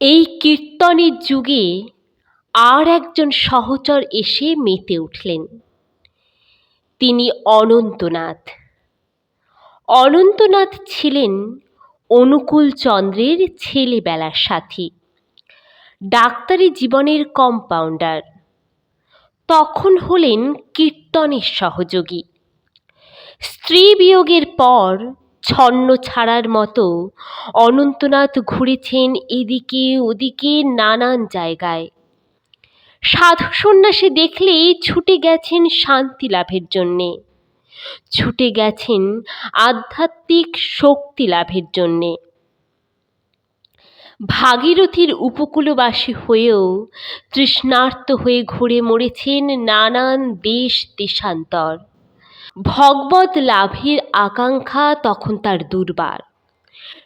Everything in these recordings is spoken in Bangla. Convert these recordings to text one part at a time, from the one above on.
এই কীর্তনের যুগে আর একজন সহচর এসে মেতে উঠলেন। তিনি অনন্তনাথ। অনন্তনাথ ছিলেন অনুকূল চন্দ্রের ছেলেবেলার সাথী, ডাক্তারি জীবনের কম্পাউন্ডার তখন হলেন কীর্তনের সহযোগী। স্ত্রী বিয়োগের পর ছন্ন ছাড়ার মতো অনন্তনাথ ঘুরেছেন এদিকে ওদিকে নানান জায়গায়। সাধু সন্ন্যাসী দেখলেই ছুটে গেছেন শান্তি লাভের জন্যে। ছুটে গেছেন আধ্যাত্মিক শক্তি লাভের জন্যে। ভাগীরথীর উপকূলবাসী হয়েও তৃষ্ণার্ত হয়ে ঘুরে মরেছেন নানান দেশ দেশান্তর। ভগবত লাভের আকাঙ্ক্ষা তখন তার দুর্বার।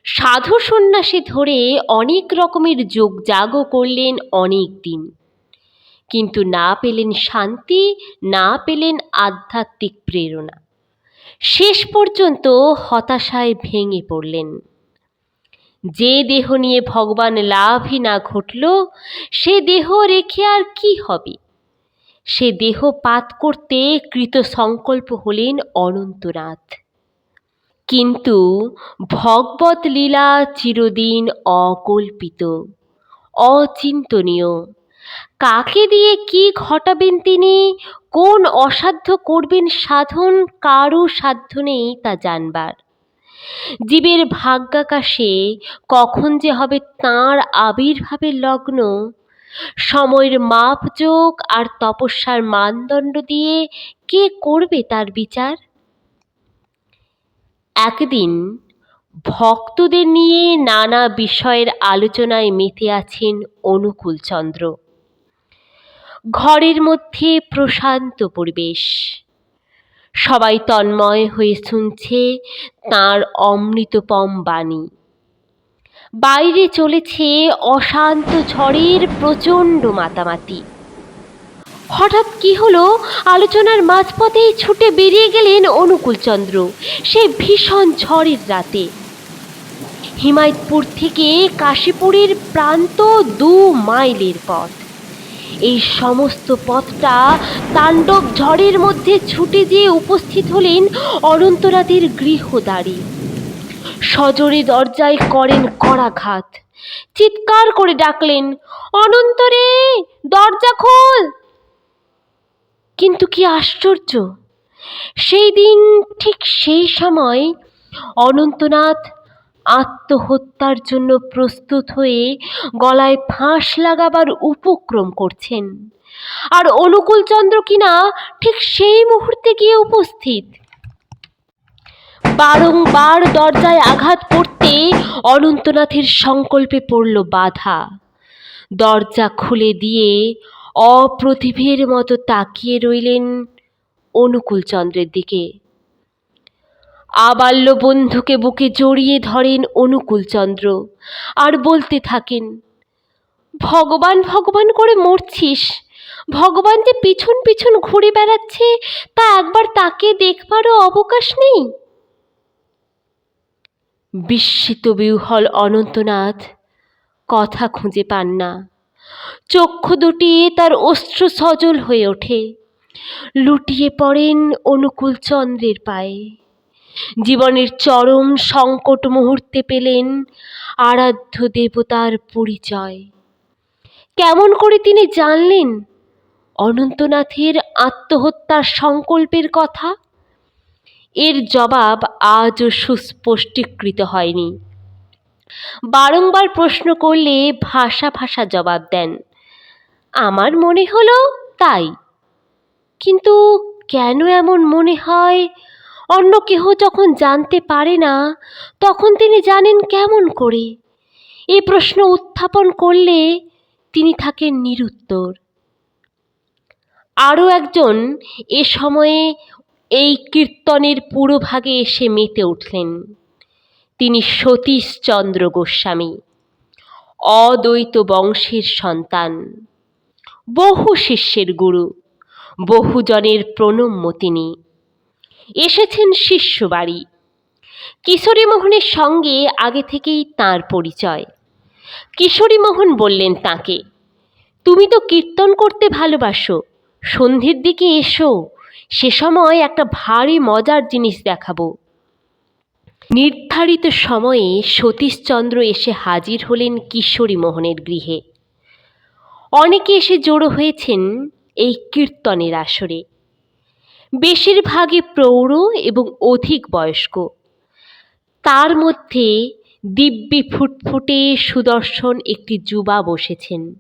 সাধু সন্ন্যাসী ধরে অনেক রকমের যোগযাগও করলেন অনেক দিন। কিন্তু না পেলেন শান্তি, না পেলেন আধ্যাত্মিক প্রেরণা। শেষ পর্যন্ত হতাশায় ভেঙে পড়লেন। যে দেহ নিয়ে ভগবান লাভই না ঘটল, সে দেহ রেখে আর কি হবে? সে দেহ পাত করতে কৃত সংকল্প হলেন অনন্তনাথ। কিন্তু ভগবত লীলা চিরদিন অকল্পিত, অচিন্তনীয়। কাকে দিয়ে কি ঘটাবেন তিনি? কোন অসাধ্য করবেন সাধন? কারও সাধ্য নেই তা জানবার। জীবের ভাগ্যাকাশে কখন যে হবে তাঁর আবির্ভাবের লগ্ন? সময়ের মাপযোগ আর তপস্যার মানদণ্ড দিয়ে কে করবে তার বিচার? একদিন ভক্তদের নিয়ে নানা বিষয়ের আলোচনায় মেতে আছেন অনুকূলচন্দ্র ঘরের মধ্যে প্রশান্ত পরিবেশ। সবাই তন্ময় হয়ে শুনছে তাঁর অমৃতপম বাণী। বাইরে চলেছে অশান্ত ঝড়ের প্রচণ্ড মাতামাতি। হঠাৎ কি হলো? আলোচনার মাঝপথেই ছুটে বেরিয়ে গেলেন অনুকূলচন্দ্র। সেই ভীষণ ঝড়ের রাতে। হিমায়তপুর থেকে কাশীপুরের প্রান্ত দু মাইলের পথ। এই সমস্ত পথটা তাণ্ডব ঝড়ের মধ্যে ছুটে যেয়ে উপস্থিত হলেন অনন্তনাথের গৃহদ্বারে সজোরে দরজায় করেন করাঘাত চিৎকার করে ডাকলেন, অনন্তরে, দরজা খোল! কিন্তু কি আশ্চর্য, সেই দিন ঠিক সেই সময় অনন্তনাথ আত্মহত্যার জন্য প্রস্তুত হয়ে গলায় ফাঁস লাগাবার উপক্রম করছেন। আর অনুকূলচন্দ্র কিনা ঠিক সেই মুহূর্তে গিয়ে উপস্থিত। বারংবার দরজায় আঘাত করতে অনন্তনাথের সংকল্পে পড়ল বাধা। দরজা খুলে দিয়ে অপ্রতিভের মতো তাকিয়ে রইলেন অনুকূলচন্দ্রের দিকে। আবাল্য বন্ধুকে বুকে জড়িয়ে ধরেন অনুকূলচন্দ্র আর বলতে থাকেন, ভগবান ভগবান করে মরছিস। ভগবান যে পিছন পিছন ঘুরে বেড়াচ্ছে, তা একবার তাকে দেখবারও অবকাশ নেই? বিস্মিত বিহ্বল অনন্তনাথ কথা খুঁজে পান না। চক্ষু দুটি তার অস্ত্র সজল হয়ে ওঠে। লুটিয়ে পড়েন অনুকূল চন্দ্রের পায়ে। জীবনের চরম সংকট মুহূর্তে পেলেন আরাধ্য দেবতার পরিচয়। কেমন করে তিনি জানলেন? অনন্তনাথের আত্মহত্যার সংকল্পের কথা? এর জবাব আজও সুস্পষ্টীকৃত হয়নি। বারংবার প্রশ্ন করলে ভাষা ভাষা জবাব দেন। আমার মনে হলো তাই। কিন্তু কেন এমন মনে হয়? অন্য কেহ যখন জানতে পারে না, তখন তিনি জানেন কেমন করে। এ প্রশ্ন উত্থাপন করলে তিনি থাকেন নিরুত্তর। আরও একজন এ সময়ে এই কীর্তনের পুরোভাগে এসে মেতে উঠলেন। তিনি সতীশচন্দ্র গোস্বামী, অদ্বৈত বংশের সন্তান, বহু শিষ্যের গুরু বহুজনের প্রণম্য তিনি। এসেছেন শিষ্য বাড়ি কিশোরী মোহনের সঙ্গে আগে থেকেই তার পরিচয়। কিশোরী মোহন বললেন তাকে, তুমি তো কীর্তন করতে ভালোবাসো, সন্ধ্যের দিকে এসো, সে সময় একটা ভারী মজার জিনিস দেখাবো। নির্ধারিত সময়ে সতীশচন্দ্র এসে হাজির হলেন কিশোরী মোহনের গৃহে। অনেকে এসে জড়ো হয়েছেন এই কীর্তনের আসরে। বেশিরভাগই প্রৌঢ় এবং অধিক বয়স্ক। তার মধ্যে দিব্যি ফুটফুটে সুদর্শন একটি যুবা বসেছেন।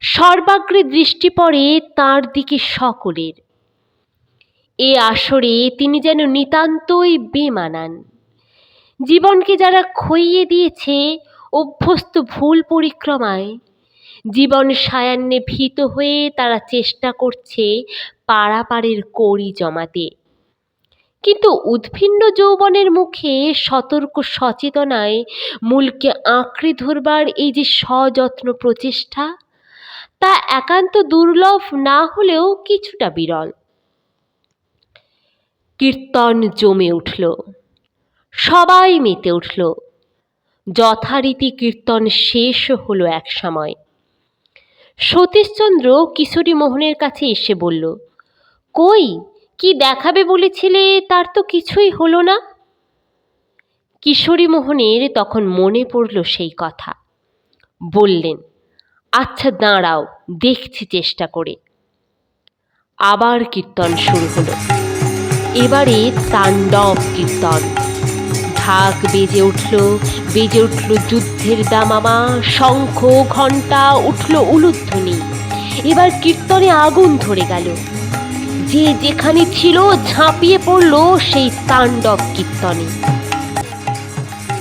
সর্বাগ্রে দৃষ্টি পড়ে তার দিকে সকলের। এ আসরে তিনি যেন নিতান্তই বেমানান। জীবনকে যারা খইয়ে দিয়েছে, অভ্যস্ত ভুল পরিক্রমায়, জীবন সায়ান্নে ভীত হয়ে তারা চেষ্টা করছে পাড়াপাড়ের কড়ি জমাতে। কিন্তু উদ্ভিন্ন যৌবনের মুখে সতর্ক সচেতনায় মূলকে আঁকড়ে ধরবার এই যে সযত্ন প্রচেষ্টা, তা একান্ত দুর্লভ না হলেও কিছুটা বিরল। কীর্তন জমে উঠল, সবাই মেতে উঠল। যথারীতি কীর্তন শেষ হলো এক সময়। সতীশচন্দ্র কিশোরী মোহনের কাছে এসে বলল কই? কি দেখাবে বলেছিলে তার তো কিছুই হলো না। কিশোরী মোহনের তখন মনে পড়ল সেই কথা। বললেন আচ্ছা দাঁড়াও, দেখছি চেষ্টা করে। আবার কীর্তন শুরু হলো। এবারে তাণ্ডব কীর্তন। ঢাক বেজে উঠল বেজে উঠল যুদ্ধের দামামা শঙ্খ ঘণ্টা উঠল উলুধ্বনি। এবার কীর্তনে আগুন ধরে গেল। যে যেখানে ছিল ঝাঁপিয়ে পড়ল সেই তাণ্ডব কীর্তনে।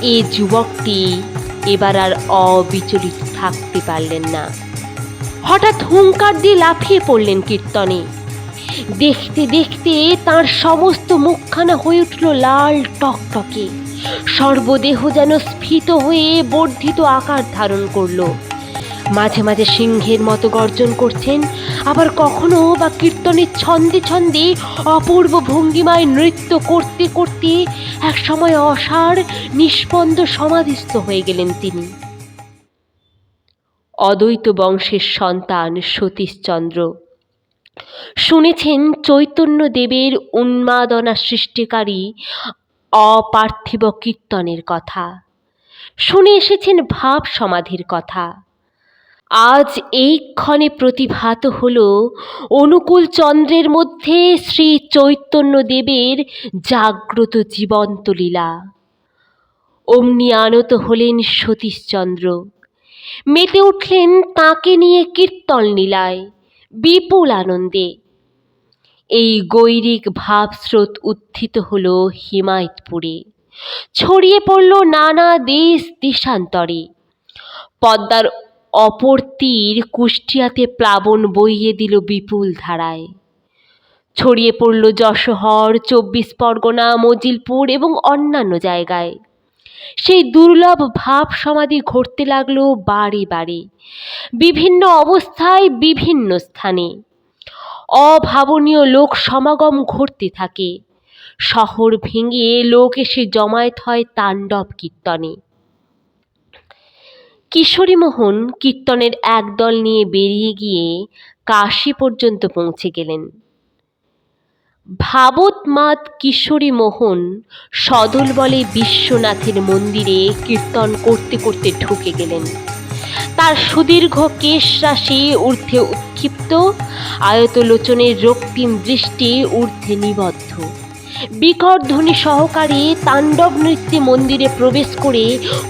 এ যুবকটি এবার আর অবিচলিত থাকতে পারলেন না। হঠাৎ হুঙ্কার দিয়ে লাফিয়ে পড়লেন কীর্তনে। দেখতে দেখতে তার সমস্ত মুখখানা হয়ে উঠল লাল টকটকে। সর্বদেহ যেন স্ফীত হয়ে বর্ধিত আকার ধারণ করল। মাঝে মাঝে সিংহের মতো গর্জন করছেন, আবার কখনো বা কীর্তনের ছন্দে ছন্দে অপূর্ব ভঙ্গিমায় নৃত্য করতে করতে এক সময় অসার, নিষ্পন্দ সমাধিস্থ হয়ে গেলেন তিনি। অদ্বৈত বংশের সন্তান সতীশচন্দ্র। শুনেছেন চৈতন্য দেবের উন্মাদনা সৃষ্টিকারী অপার্থিব কীর্তনের কথা। শুনে এসেছেন ভাব সমাধির কথা। আজ এই ক্ষণে প্রতিভাত হল অনুকূল চন্দ্রের মধ্যে শ্রী চৈতন্য দেবের জাগ্রত জীবন্ত লীলা। অমনি আনত হলেন সতীশচন্দ্র। মেতে উঠলেন তাকে নিয়ে কীর্তন লীলায় বিপুল আনন্দে। এই গৈরিক ভাবস্রোত উত্থিত হল হিমায়তপুরে। ছড়িয়ে পড়ল নানা দেশ দেশান্তরে পদ্মার অপর তীর কুষ্টিয়াতে প্লাবন বইয়ে দিল বিপুল ধারায়। ছড়িয়ে পড়ল যশোহর, চব্বিশ পরগনা, মজিলপুর এবং অন্যান্য জায়গায়। সেই দুর্লভ ভাব সমাধি ঘটতে লাগল বারে বারে বিভিন্ন অবস্থায় বিভিন্ন স্থানে। অভাবনীয় লোক সমাগম ঘটতে থাকে। শহর ভেঙে লোক এসে জমায়েত হয় তাণ্ডব কীর্তনে। কিশোরীমোহন কীর্তনের একদল নিয়ে বেরিয়ে গিয়ে কাশী পর্যন্ত পৌঁছে গেলেন। ভাবতমাত কিশোরী মোহন সদল বলে বিশ্বনাথের মন্দিরে কীর্তন করতে করতে ঢুকে গেলেন। তার সুদীর্ঘ কেশ রাশি ঊর্ধ্বে উৎক্ষিপ্ত, আয়তলোচনের রক্তিম দৃষ্টি ঊর্ধ্বে নিবদ্ধ। বিকট ধ্বনি সহকারে তাণ্ডব নৃত্যে মন্দিরে প্রবেশ করে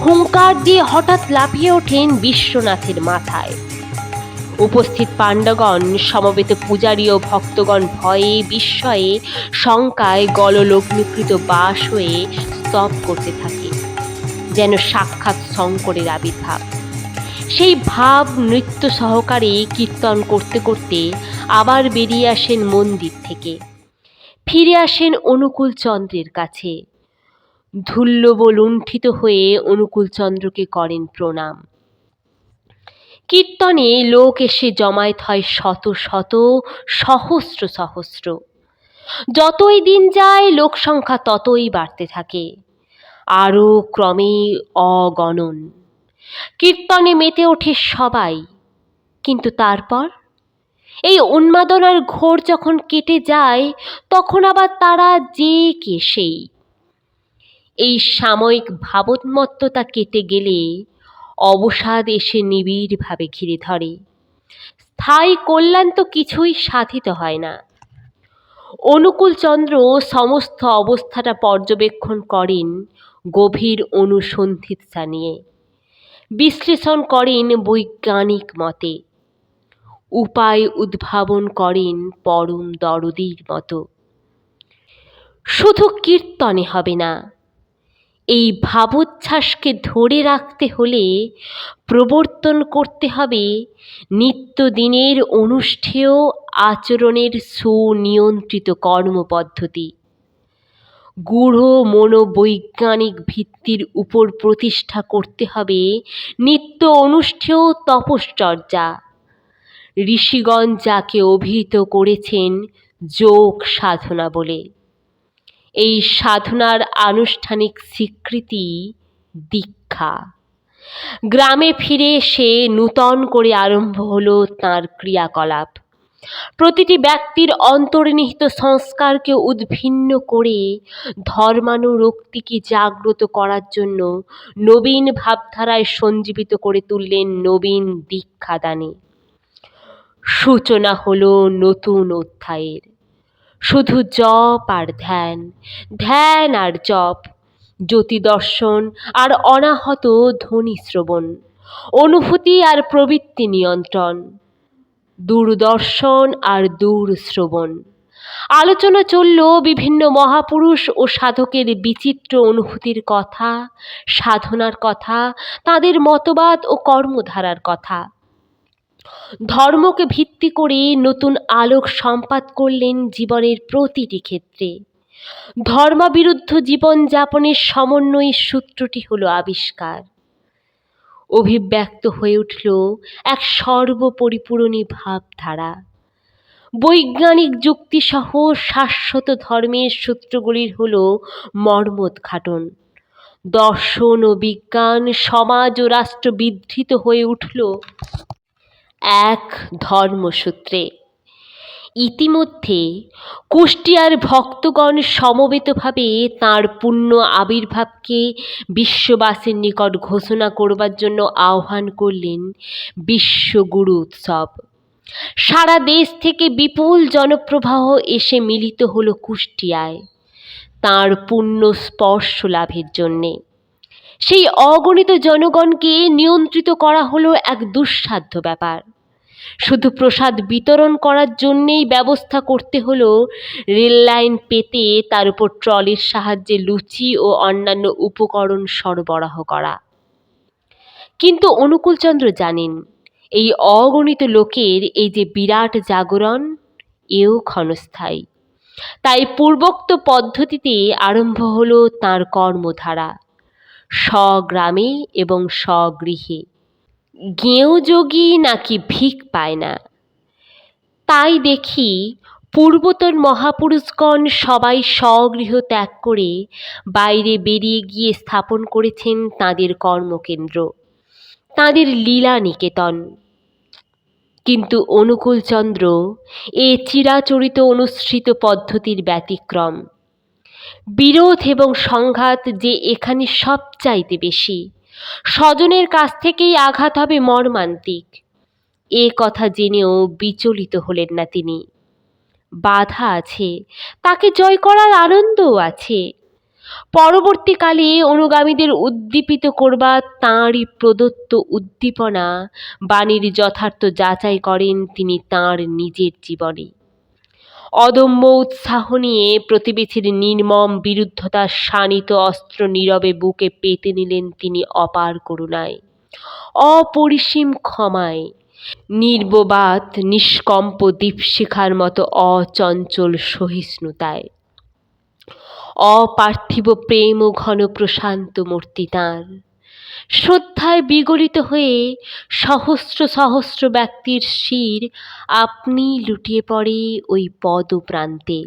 হুঙ্কার দিয়ে হঠাৎ লাফিয়ে ওঠেন বিশ্বনাথের মাথায়। উপস্থিত পাণ্ডগণ সমবেত পূজারী ও ভক্তগণ ভয়ে, বিস্ময়ে, শঙ্কায় গললগ্নিকৃত বাস হয়ে স্তব করতে থাকে, যেন সাক্ষাৎ শঙ্করের আবির্ভাব। সেই ভাব নৃত্য সহকারে কীর্তন করতে করতে আবার বেরিয়ে আসেন মন্দির থেকে। ফিরে আসেন অনুকূল চন্দ্রের কাছে। ধুল্লব লুণ্ঠিত হয়ে অনুকূলচন্দ্রকে করেন প্রণাম। কীর্তনে লোক এসে জমায়েত হয় শত শত, সহস্র সহস্র। যতই দিন যায়, লোক সংখ্যা ততই বাড়তে থাকে। আরও ক্রমে অগণন। কীর্তনে মেতে ওঠে সবাই। কিন্তু তারপর এই উন্মাদনার ঘোর যখন কেটে যায়, তখন আবার তারা যে কে সেই। এই সাময়িক ভাবোন্মত্ততা কেটে গেলে অবসাদ এসে নিবিড়ভাবে ঘিরে ধরে। স্থায়ী কল্যাণ তো কিছুই সাধিত হয় না। অনুকূলচন্দ্র সমস্ত অবস্থাটা পর্যবেক্ষণ করেন গভীর অনুসন্ধিৎসা নিয়ে। বিশ্লেষণ করেন বৈজ্ঞানিক মতে। উপায় উদ্ভাবন করেন পরম দরদির মতো। শুধু কীর্তনে হবে না, এই ভাবোচ্ছ্বাসকে ধরে রাখতে হলে প্রবর্তন করতে হবে নিত্যদিনের অনুষ্ঠেয় আচরণের সুনিয়ন্ত্রিত কর্মপদ্ধতি। গূঢ় মনোবৈজ্ঞানিক ভিত্তির উপর প্রতিষ্ঠা করতে হবে নিত্য অনুষ্ঠেয় তপশ্চর্যা। ঋষিগণ যাকে অভিহিত করেছেন যোগ সাধনা বলে। এই সাধনার আনুষ্ঠানিক স্বীকৃতি দীক্ষা। গ্রামে ফিরে এসে নূতন করে আরম্ভ হলো তাঁর ক্রিয়াকলাপ। প্রতিটি ব্যক্তির অন্তর্নিহিত সংস্কারকে উদ্ভিন্ন করে ধর্মানুরক্তিকে জাগ্রত করার জন্য নবীন ভাবধারায় সঞ্জীবিত করে তুললেন নবীন দীক্ষাদানে। সূচনা হলো নতুন অধ্যায়ের। শুধু জপ আর ধ্যান ধ্যান আর জপ জ্যোতি দর্শন আর অনাহত ধ্বনি শ্রবণ, অনুভূতি আর প্রবৃত্তি নিয়ন্ত্রণ, দূরদর্শন আর দূর শ্রবণ। আলোচনা চলল বিভিন্ন মহাপুরুষ ও সাধকের বিচিত্র অনুভূতির কথা, সাধনার কথা, তাদের মতবাদ ও কর্মধারার কথা। ধর্মকে ভিত্তি করে নতুন আলোক সম্পাদ করলেন জীবনের প্রতিটি ক্ষেত্রে। ধর্মবিরুদ্ধ জীবনযাপনের সমন্বয়ী সূত্রটি হলো আবিষ্কার। অভিব্যক্ত হয়ে উঠল এক সর্বপরিপূরণী ভাবধারা। বৈজ্ঞানিক যুক্তিসহ শাশ্বত ধর্মের সূত্রগুলির হল মর্মোদ্ঘাটন দর্শন ও বিজ্ঞান, সমাজ ও রাষ্ট্র বিধৃত হয়ে উঠল এক ধর্মসূত্রে। ইতিমধ্যে কুষ্টিয়ার ভক্তগণ সমবেতভাবে তাঁর পূর্ণ আবির্ভাবকে বিশ্ববাসীর নিকট ঘোষণা করবার জন্য আহ্বান করলেন বিশ্বগুরু উৎসব। সারা দেশ থেকে বিপুল জনপ্রবাহ এসে মিলিত হল কুষ্টিয়ায় তাঁর পুণ্য স্পর্শ লাভের জন্যে। সেই অগণিত জনগণকে নিয়ন্ত্রিত করা হলো এক দুঃসাধ্য ব্যাপার। শুধু প্রসাদ বিতরণ করার জন্যেই ব্যবস্থা করতে হলো। রেল লাইন পেতে তার উপর ট্রলির সাহায্যে লুচি ও অন্যান্য উপকরণ সরবরাহ করা। কিন্তু অনুকূলচন্দ্র জানেন, এই অগণিত লোকের এই যে বিরাট জাগরণ, এও ক্ষণস্থায়ী। তাই পূর্বোক্ত পদ্ধতিতে আরম্ভ হল তাঁর কর্মধারা। স্বগ্রামে এবং স্বগৃহে। গেঁয়ো যোগী নাকি ভিক পায় না? তাই দেখি পূর্বতন মহাপুরুষগণ সবাই স্বগৃহ ত্যাগ করে বাইরে বেরিয়ে গিয়ে স্থাপন করেছেন তাঁদের কর্মকেন্দ্র, তাঁদের লীলা নিকেতন। কিন্তু অনুকূলচন্দ্র এ চিরাচরিত অনুসৃত পদ্ধতির ব্যতিক্রম। বিরোধ এবং সংঘাত যে এখানে সবচাইতে বেশি স্বজনের কাছ থেকেই আঘাত হবে মর্মান্তিক। এ কথা জেনেও বিচলিত হলেন না তিনি। বাধা আছে, তাকে জয় করার আনন্দও আছে। পরবর্তীকালে অনুগামীদের উদ্দীপিত করবার তাঁরই প্রদত্ত উদ্দীপনা। বাণীর যথার্থ যাচাই করেন তিনি তাঁর নিজের জীবনে। অদম্য উৎসাহ নিয়ে প্রতিবেশীর নির্মম বিরুদ্ধতার শানিত অস্ত্র নীরবে বুকে পেতে নিলেন তিনি অপার করুণায়। অপরিসীম ক্ষমায় নির্ববাদ নিষ্কম্প দীপশিখার মতো অচঞ্চল সহিষ্ণুতায়। অপার্থিব প্রেম ও ঘন প্রশান্ত মূর্তি তাঁর। শ্রদ্ধায় বিগলিত হয়ে সহস্র সহস্র ব্যক্তির শির আপনি লুটিয়ে পড়ে ওই পদপ্রান্তে।